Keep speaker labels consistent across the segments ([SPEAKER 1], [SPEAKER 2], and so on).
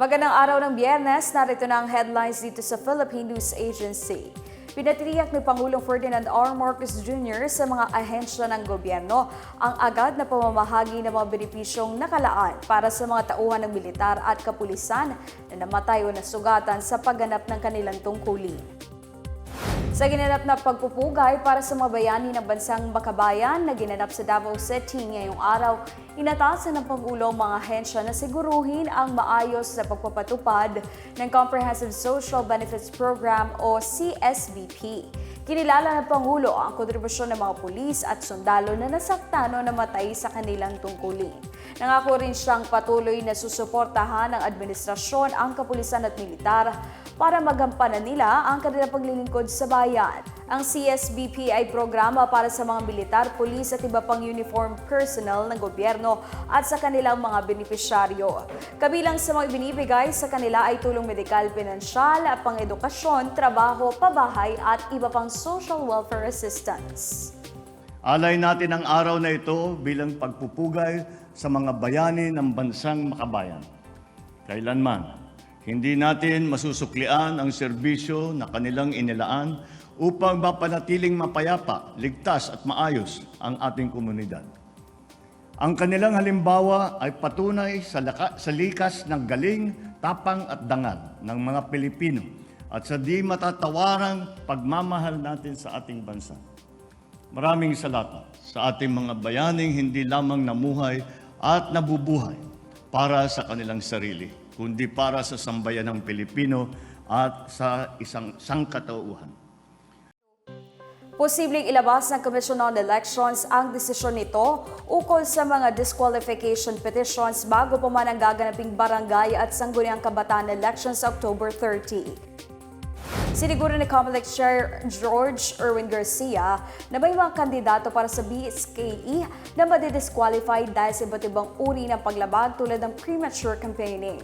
[SPEAKER 1] Magandang araw ng biyernes, narito na ang headlines dito sa Philippine News Agency. Pinatiriyak ni Pangulong Ferdinand R. Marcos Jr. sa mga ahensya ng gobyerno ang agad na pamamahagi ng mga benepisyong nakalaan para sa mga tauhan ng militar at kapulisan na namatay o nasugatan sa pagganap ng kanilang tungkulin. Sa ginanap na pagpupugay para sa mga bayani ng bansang Bakabayan na ginanap sa Davao City ngayong araw, inatasan ng Pangulo ang mga ahensya na siguruhin ang maayos na pagpapatupad ng Comprehensive Social Benefits Program o CSBP. Kinilala ng Pangulo ang kontribusyon ng mga pulis at sundalo na nasaktan o namatay sa kanilang tungkulin. Nangako rin siyang patuloy na susuportahan ng administrasyon ang kapulisan at militar para magampanan nila ang kanilang paglilingkod sa bayan. Ang CSBP ay programa para sa mga militar, pulis at iba pang uniform personnel ng gobyerno at sa kanilang mga benepisyaryo. Kabilang sa mga binibigay sa kanila ay tulong medikal, pinansyal, pang-edukasyon, trabaho, pabahay at iba pang social welfare assistance.
[SPEAKER 2] Alay natin ang araw na ito bilang pagpupugay sa mga bayani ng bansang makabayan. Kailanman, hindi natin masusuklian ang serbisyo na kanilang inilaan upang mapanatiling mapayapa, ligtas at maayos ang ating komunidad. Ang kanilang halimbawa ay patunay sa, laka, sa likas ng galing, tapang at dangal ng mga Pilipino at sa di matatawarang pagmamahal natin sa ating bansa. Maraming salamat sa ating mga bayaning hindi lamang namuhay at nabubuhay para sa kanilang sarili, kundi para sa sambayan ng Pilipino at sa isang sangkatauhan.
[SPEAKER 1] Posibleng ilabas ng Commission on Elections ang desisyon nito ukol sa mga disqualification petitions bago pa man ang gaganaping barangay at sangguniang kabataan elections October 30. Siniguro ni Comelec Chair George Erwin Garcia na may mga kandidato para sa BSKE na madidisqualify dahil sa iba't ibang uri ng paglabag tulad ng premature campaigning.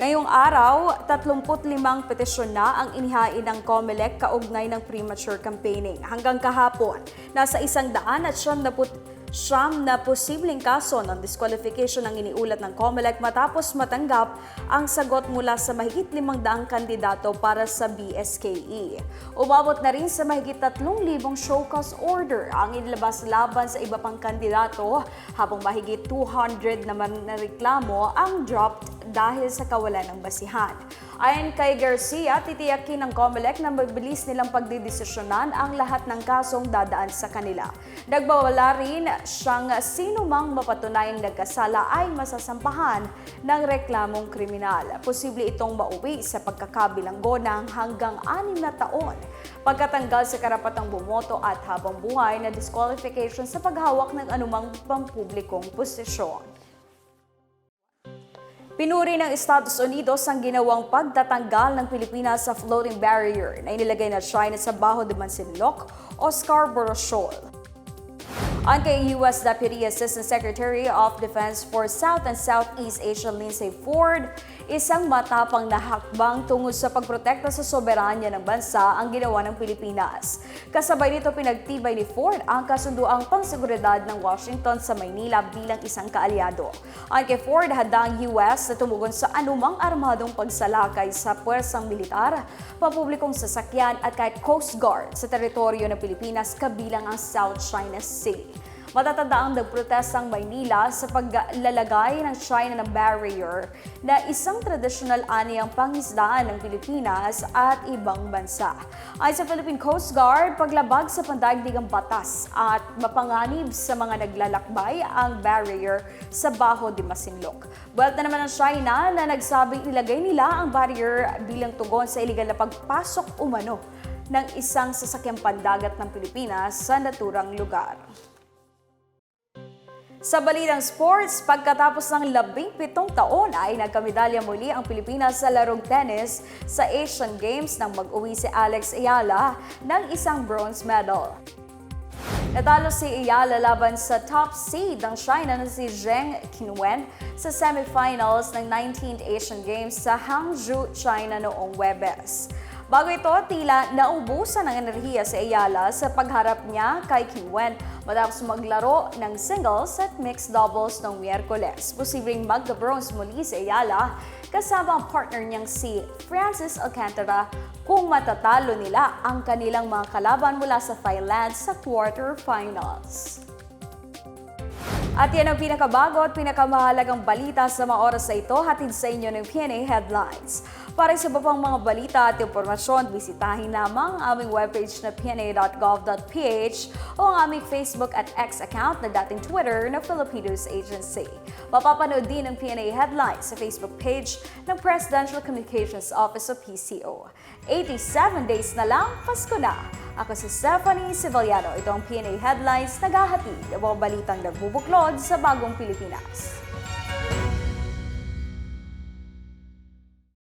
[SPEAKER 1] Ngayong araw, 35 petisyon na ang inihain ng COMELEC kaugnay ng premature campaigning. Hanggang kahapon, nasa isang daan at siyam na put siyam na posibleng kaso ng disqualification ang iniulat ng COMELEC matapos matanggap ang sagot mula sa mahigit limang daang kandidato para sa BSKE. Umabot na rin sa mahigit 3,000 show cause order ang inilabas laban sa iba pang kandidato habang mahigit 200 naman na reklamo ang dropped dahil sa kawalan ng basihan. Ayon kay Garcia, titiyakin ng COMELEC na mabilis nilang pagdidesisyonan ang lahat ng kasong dadaan sa kanila. Nagbawala rin siyang sino mang mapatunayang nagkasala ay masasampahan ng reklamong kriminal. Posible itong mauwi sa pagkakabilanggo ng hanggang anim na taon pagkatanggal sa karapatang bumoto at habang buhay na disqualification sa paghawak ng anumang pampublikong posisyon. Pinuri ng Estados Unidos ang ginawang pagtatanggal ng Pilipinas sa floating barrier na inilagay na China sa Baho de Mansinloc o Scarborough Shoal. Ang kay U.S. Deputy Assistant Secretary of Defense for South and Southeast Asia Lindsay Ford, isang matapang na hakbang tungo sa pagprotekta sa soberanya ng bansa ang ginawa ng Pilipinas. Kasabay nito pinagtibay ni Ford ang kasunduang pangseguridad ng Washington sa Maynila bilang isang kaalyado. Ang kay Ford, handa ang U.S. na tumugon sa anumang armadong pagsalakay sa puwersang militar, pampublikong sasakyan at kahit Coast Guard sa teritoryo ng Pilipinas kabilang ang South China Sea. Matatanda ang nagprotestang Maynila sa paglalagay ng China ng barrier na isang traditional aniyang pangisdaan ng Pilipinas at ibang bansa. Ay sa Philippine Coast Guard, paglabag sa pandaigdigang batas at mapanganib sa mga naglalakbay ang barrier sa Baho de Masinloc. Na naman ng China na nagsabing ilagay nila ang barrier bilang tugon sa iligal na pagpasok umano ng isang sasakyang pandagat ng Pilipinas sa naturang lugar. Sa balitang sports, pagkatapos ng labing pitong taon ay nagkamedalya muli ang Pilipinas sa larong tennis sa Asian Games nang mag-uwi si Alex Ayala ng isang bronze medal. Natalo si Ayala laban sa top seed ng China na si Zheng Qinwen sa semifinals ng 19th Asian Games sa Hangzhou, China noong Webes. Bago ito, tila naubusan ng enerhiya si Ayala sa pagharap niya kay Kiwen matapos maglaro ng singles at mixed doubles noong Miyerkules. Posibleng magka-bronze muli si Ayala kasama ang partner niyang si Francis Alcantara kung matatalo nila ang kanilang mga kalaban mula sa Thailand sa quarterfinals. At yan ang pinakabago at pinakamahalagang balita sa mga oras na ito hatid sa inyo ng PNA Headlines. Para sa iba pang mga balita at impormasyon, bisitahin lamang ang aming webpage na pna.gov.ph o ang aming Facebook at X account na dating Twitter na Filipinos Agency. Mapapanood din ang PNA Headlines sa Facebook page ng Presidential Communications Office o PCO. 87 days na lang, Pasko na! Ako si Stephanie Civiliano. Ito ang PNA Headlines naghahatid ng balitang nagbubuklod sa bagong Pilipinas.